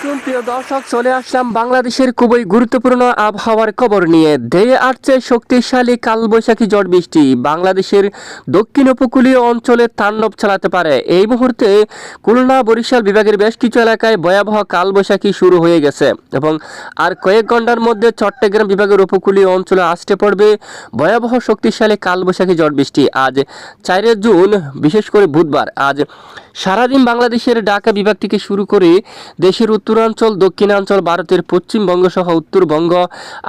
আলাইকুম প্রিয় দর্শক, চলে আসলাম বাংলাদেশের খুবই গুরুত্বপূর্ণ আবহাওয়ার খবর নিয়ে। ধেয়ে আসছে শক্তিশালী কালবৈশাখী ঝড় বৃষ্টি। বাংলাদেশের দক্ষিণ উপকূলীয় অঞ্চলে তাণ্ডব চালাতে পারে। এই মুহূর্তে খুলনা, বরিশাল বিভাগের বেশ কিছু এলাকায় ভয়াবহ কালবৈশাখী শুরু হয়ে গেছে এবং আর কয়েক ঘণ্টার মধ্যে চট্টগ্রাম বিভাগের উপকূলীয় অঞ্চলে আসতে পড়বে ভয়াবহ শক্তিশালী কালবৈশাখী ঝড় বৃষ্টি। আজ চারে জুন, বিশেষ করে বুধবার। আজ সারাদিন বাংলাদেশের ঢাকা বিভাগ থেকে শুরু করে দেশের উত্তরাঞ্চল, দক্ষিণাঞ্চল, ভারতের পশ্চিমবঙ্গ সহ উত্তরবঙ্গ,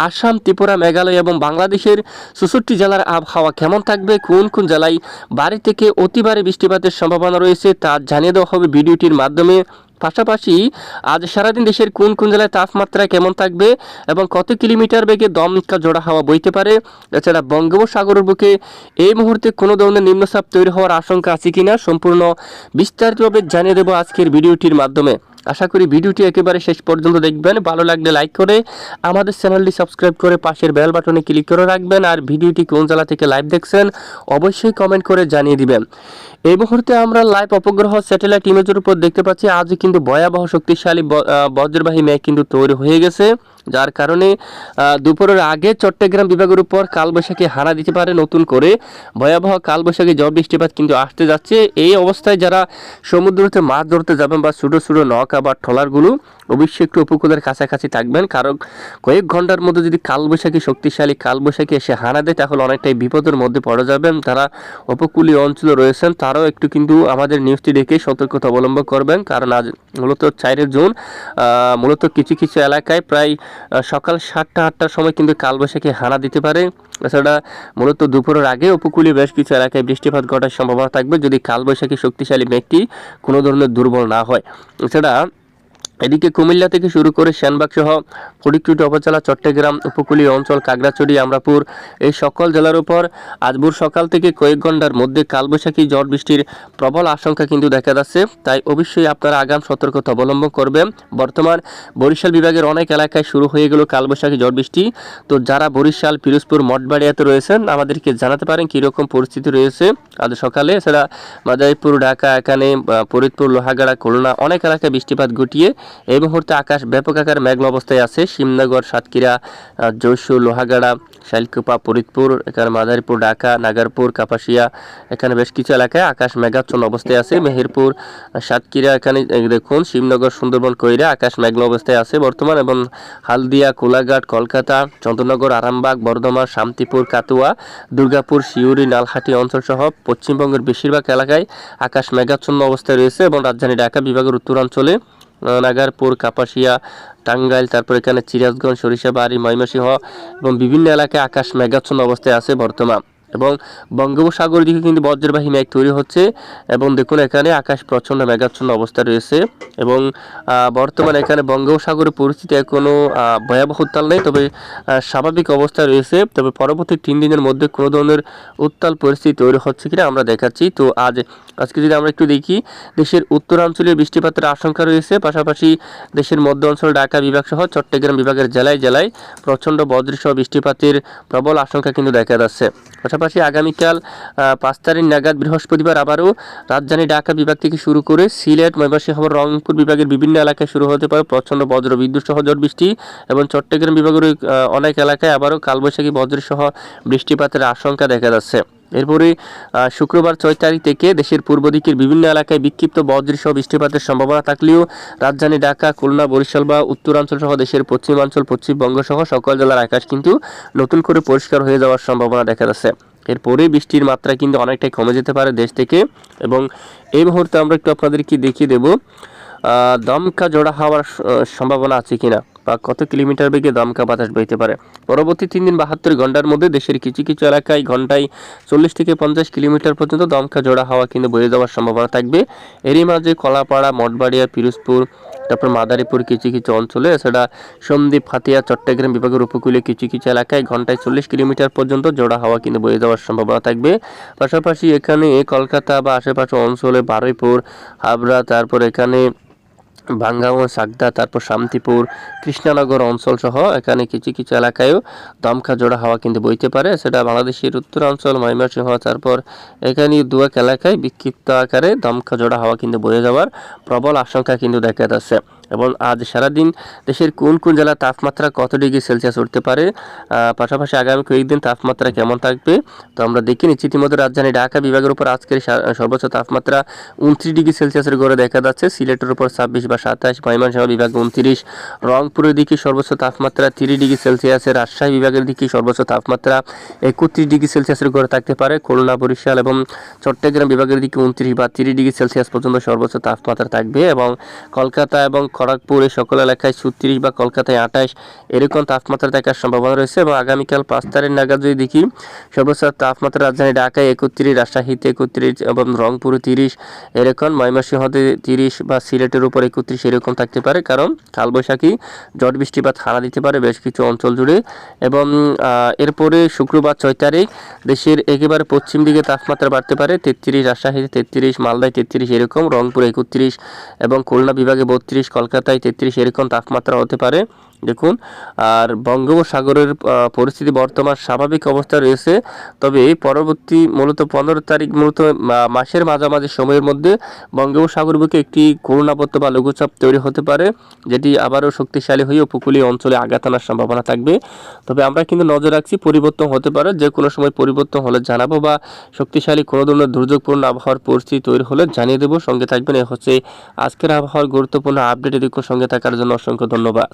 আসাম, ত্রিপুরা, মেঘালয় এবং বাংলাদেশের চৌষট্টি জেলার আবহাওয়া কেমন থাকবে, কোন কোন জেলায় বাড়ি থেকে অতিবারে বৃষ্টিপাতের সম্ভাবনা রয়েছে তা জানিয়ে দেওয়া হবে ভিডিওটির মাধ্যমে। পাশাপাশি আজ সারাদিন দেশের কোন কোন জেলায় তাপমাত্রা কেমন থাকবে এবং কত কিলোমিটার বেগে দমকা জোড়া হাওয়া বইতে পারে? এছাড়া বঙ্গোপসাগরের বুকে এই মুহূর্তে কোনো ধরনের নিম্নচাপ তৈরি হওয়ার আশঙ্কা আছে কিনা, সম্পূর্ণ বিস্তারিতভাবে জানিয়ে দেবো আজকের ভিডিওটির মাধ্যমে। আশা করি ভিডিওটি একেবারে শেষ পর্যন্ত দেখবেন। ভালো লাগলে লাইক করে আমাদের চ্যানেলটি সাবস্ক্রাইব করে পাশের বেল বাটনে ক্লিক করে রাখবেন। আর ভিডিওটি কোন জেলা থেকে লাইভ দেখছেন, অবশ্যই কমেন্ট করে জানিয়ে দিবেন। এই মুহূর্তে আমরা লাইভ অপগ্রহ স্যাটেলাইট ইমেজের উপর দেখতে পাচ্ছি আজও কিন্তু ভয়াবহ শক্তিশালী বজ্রবাহী মেঘ কিন্তু তৈরি হয়ে গেছে। যার কারণে দুপুরের আগে চট্টগ্রাম বিভাগের উপর কালবৈশাখী হানা দিতে পারে নতুন করে। ভয়াবহ কালবৈশাখী ঝড় বৃষ্টিপাত কিন্তু আসতে যাচ্ছে। এই অবস্থায় যারা সমুদ্রতে মাছ ধরতে যাবেন বা ছোটো ছোটো নৌকা বা ট্রলারগুলো অবশ্যই একটু উপকূলের কাছাকাছি থাকবেন, কারণ কয়েক ঘণ্টার মধ্যে যদি কালবৈশাখী শক্তিশালী কালবৈশাখী এসে হানা দেয়, তাহলে অনেকটাই বিপদের মধ্যে পড়ে যাবেন। তারা উপকূলীয় অঞ্চলে রয়েছেন, তারাও একটু কিন্তু আমাদের নিউজটি দেখে সতর্কতা অবলম্বন করবেন, কারণ আজ মূলত চারের জুন মূলত কিছু কিছু এলাকায় প্রায় সকাল সাতটা, আটটার সময় কিন্তু কালবৈশাখী হানা দিতে পারে। এছাড়া মূলত দুপুরের আগে উপকূলীয় বেশ কিছু এলাকায় বৃষ্টিপাত ঘটার সম্ভাবনা থাকবে, যদি কালবৈশাখী শক্তিশালী মেঘটি কোনো ধরনের দুর্বল না হয়। এছাড়া এদিকে কুমিল্লা থেকে শুরু করে সেনবাগ সহ ফটিকচুটি উপজেলা, চট্টগ্রাম, উপকূলীয় অঞ্চল কাগড়াছড়ি আমরাপুর, এই সকল জেলার উপর আজ ভোর সকাল থেকে কয়েক ঘণ্টার মধ্যে কালবৈশাখী ঝড় বৃষ্টির প্রবল আশঙ্কা কিন্তু দেখা যাচ্ছে। তাই অবশ্যই আপনারা আগাম সতর্কতা অবলম্বন করবেন। বর্তমান বরিশাল বিভাগের অনেক এলাকায় শুরু হয়ে গেল কালবৈশাখী ঝড় বৃষ্টি। তো যারা বরিশাল, পিরোজপুর, মঠবাড়িয়াতে রয়েছেন, আমাদেরকে জানাতে পারেন কীরকম পরিস্থিতি রয়েছে। আজ সকালে এছাড়া মাদারীপুর, ঢাকা, এখানে ফরিদপুর, লোহাগাড়া, খুলনা অনেক এলাকায় বৃষ্টিপাত ঘটিয়ে এই মুহূর্তে আকাশ ব্যাপক আকার মেঘলা অবস্থায় আছে। শিবনগর, সাতক্ষীরা যশোর লোহাগাড়া, শাইলকুপা, ফরিদপুর, এখানে মাদারীপুর, ঢাকা, নাগারপুর, কাপাসিয়া, এখানে বেশ কিছু এলাকায় আকাশ মেঘাচ্ছন্ন অবস্থায় আছে। মেহেরপুর সাতক্ষীরা, এখানে দেখুন, শিবনগর, সুন্দরবন কইরা আকাশ মেঘলা অবস্থায় আছে বর্তমান এবং হালদিয়া, কোলাঘাট, কলকাতা, চন্দ্রনগর, আরামবাগ, বর্ধমান, শান্তিপুর কাতুয়া দুর্গাপুর শিউরি নালহাটি অঞ্চল সহ পশ্চিমবঙ্গের বেশিরভাগ এলাকায় আকাশ মেঘাচ্ছন্ন অবস্থায় রয়েছে এবং রাজধানী ঢাকা বিভাগের উত্তরাঞ্চলে। নাগারপুর কাপাসিয়া, টাঙ্গাইল, তারপর এখানে চিরাজগঞ্জ সরিষাবাড়ি, ময়মনসিংহ এবং বিভিন্ন এলাকায় আকাশ মেঘাচ্ছন্ন অবস্থায় আছে বর্তমান। এবং বঙ্গোপসাগর দিকে কিন্তু বজ্রবাহী মেঘ তৈরি হচ্ছে এবং দেখুন এখানে আকাশ প্রচণ্ড মেঘাচ্ছন্ন অবস্থা রয়েছে এবং বর্তমানে এখানে বঙ্গোপসাগরের পরিস্থিতি এখনও আহ, ভয়াবহ উত্তাল নেই তবে স্বাভাবিক অবস্থা রয়েছে। তবে পরবর্তী তিন দিনের মধ্যে কোনো ধরনের উত্তাল পরিস্থিতি তৈরি হচ্ছে কিনা আমরা দেখাচ্ছি। তো আজ আজকে যদি আমরা একটু দেখি দেশের উত্তরাঞ্চলীয় বৃষ্টিপাতের আশঙ্কা রয়েছে। পাশাপাশি দেশের মধ্য অঞ্চল ঢাকা বিভাগ সহ চট্টগ্রাম বিভাগের জেলায় জেলায় প্রচণ্ড বজ্রসহ বৃষ্টিপাতের প্রবল আশঙ্কা কিন্তু দেখা যাচ্ছে। পাশাপাশি আগামীকাল পাঁচ তারিখ নাগাদ বৃহস্পতিবার আবারও রাজধানী ঢাকা বিভাগ থেকে শুরু করে সিলেট, ময়মনসিংহ রংপুর বিভাগের বিভিন্ন এলাকায় শুরু হতে পারে প্রচণ্ড বজ্র, বিদ্যুৎ সহ ঝড় বৃষ্টি এবং চট্টগ্রাম বিভাগের অনেক এলাকায় আবারও কালবৈশাখী বজ্র সহ বৃষ্টিপাতের আশঙ্কা দেখা যাচ্ছে। এরপরে শুক্রবার ছয় তারিখ থেকে দেশের পূর্ব দিকের বিভিন্ন এলাকায় বিক্ষিপ্ত বজ্রসহ বৃষ্টিপাতের সম্ভাবনা থাকলেও রাজধানী ঢাকা, খুলনা, বরিশাল বা উত্তরাঞ্চল সহ দেশের পশ্চিমাঞ্চল, পশ্চিমবঙ্গ সহ সকল জেলার আকাশ কিন্তু নতুন করে পরিষ্কার হয়ে যাওয়ার সম্ভাবনা দেখা যাচ্ছে। এরপরে বৃষ্টির মাত্রা কিন্তু অনেকটাই কমে যেতে পারে দেশ থেকে। এবং এই মুহূর্তে আমরা একটু আপনাদেরকে দেখিয়ে দেব দমকা জোড়া হওয়ার সম্ভাবনা আছে কিনা বা কত কিলোমিটার বেগে দমকা বাতাস বইতে পারে। পরবর্তী তিন দিন বাহাত্তর ঘণ্টার মধ্যে দেশের কিছু কিছু এলাকায় ঘন্টায় চল্লিশ থেকে পঞ্চাশ কিলোমিটার পর্যন্ত দমকা জোড়া হাওয়া কিন্তু বয়ে যাওয়ার সম্ভাবনা থাকবে। এরই মাঝে কলাপাড়া, মঠবাড়িয়া, পিরোজপুর তারপর মাদারীপুর কিছু কিছু অঞ্চলে সেটা সন্দ্বীপ হাতিয়া চট্টগ্রাম বিভাগের উপকূলে কিছু কিছু এলাকায় ঘন্টায় চল্লিশ কিলোমিটার পর্যন্ত জোড়া হাওয়া কিন্তু বয়ে যাওয়ার সম্ভাবনা থাকবে। পাশাপাশি এখানে কলকাতা বা আশেপাশে অঞ্চলে বারুইপুর, হাবড়া, তারপর এখানে ভাঙ্গামো, সাগদা, তারপর শান্তিপুর, কৃষ্ণনগর অঞ্চল সহ এখানে কিছু কিছু এলাকায়ও দমকা জোড়া হাওয়া কিন্তু বইতে পারে। সেটা বাংলাদেশের উত্তরাঞ্চল, ময়মনসিংহ, তারপর এখানে দু এক এলাকায় বিক্ষিপ্ত আকারে দমকা জোড়া হাওয়া কিন্তু বয়ে যাওয়ার প্রবল আশঙ্কা কিন্তু দেখা যাচ্ছে। এবং আজ সারাদিন দেশের কোন কোন জেলার তাপমাত্রা কত ডিগ্রি সেলসিয়াস উঠতে পারে পাশাপাশি আগামী কয়েকদিন তাপমাত্রা কেমন থাকবে, তো আমরা দেখে নিচ্ছি। ইতিমধ্যে রাজধানী ঢাকা বিভাগের উপর আজকের সর্বোচ্চ তাপমাত্রা উনত্রিশ ডিগ্রি সেলসিয়াসের গড়ে দেখা যাচ্ছে। সিলেটের উপর ছাব্বিশ বা সাতাশ, ময়মনসিংহ বিভাগ উনত্রিশ, রংপুরের দিকে সর্বোচ্চ তাপমাত্রা তিরিশ ডিগ্রি সেলসিয়াসের রাজশাহী বিভাগের দিকে সর্বোচ্চ তাপমাত্রা একত্রিশ ডিগ্রি সেলসিয়াসের গড়ে থাকতে পারে। খুলনা, বরিশাল এবং চট্টগ্রাম বিভাগের দিকে উনত্রিশ বা তিরিশ ডিগ্রি সেলসিয়াস পর্যন্ত সর্বোচ্চ তাপমাত্রা থাকবে এবং কলকাতা এবং খড়গপুর সকল এলাকায় ছত্রিশ বা কলকাতায় আঠাশ এরকম তাপমাত্রা থাকার সম্ভাবনা রয়েছে এবং আগামীকাল পাঁচ তারিখ নাগাদ যদি দেখি সর্বোচ্চ তাপমাত্রা রাজধানী ঢাকায় একত্রিশ, রাজশাহীতে একত্রিশ এবং রংপুরে তিরিশ, এরকম ময়মনসিংহতে তিরিশ বা সিলেটের উপর একত্রিশ এরকম থাকতে পারে। কারণ কালবৈশাখী, ঝড় বৃষ্টিপাত হানা দিতে পারে বেশ কিছু অঞ্চল জুড়ে এবং এরপরে শুক্রবার ছয় তারিখ দেশের একেবারে পশ্চিম দিকে তাপমাত্রা বাড়তে পারে। তেত্রিশ, রাজশাহীতে তেত্রিশ, মালদায় তেত্রিশ এরকম, রংপুর একত্রিশ এবং খুলনা বিভাগে বত্রিশ কলকাতায় তেত্রিশ এরকম তাপমাত্রা হতে পারে। দেখুন, আর বঙ্গোপসাগরের পরিস্থিতি বর্তমান স্বাভাবিক অবস্থা রয়েছে। তবে পরবর্তী মূলত পনেরো তারিখ, মূলত মাসের মাঝামাঝি সময়ের মধ্যে বঙ্গোপসাগর বুকে একটি করুণাবর্ত বা লঘুচাপ তৈরি হতে পারে, যেটি আবারও শক্তিশালী হয়ে উপকূলীয় অঞ্চলে আঘাত আনার সম্ভাবনা থাকবে। তবে আমরা কিন্তু নজর রাখছি পরিবর্তন হতে পারে, যে কোনো সময় পরিবর্তন হলে জানাব বা শক্তিশালী কোনো ধরনের দুর্যোগপূর্ণ আবহাওয়ার পরিস্থিতি তৈরি হলে জানিয়ে দেবো। সঙ্গে থাকবেন এ হচ্ছে আজকের আবহাওয়ার গুরুত্বপূর্ণ আপডেট এদিকে সঙ্গে থাকার জন্য অসংখ্য ধন্যবাদ।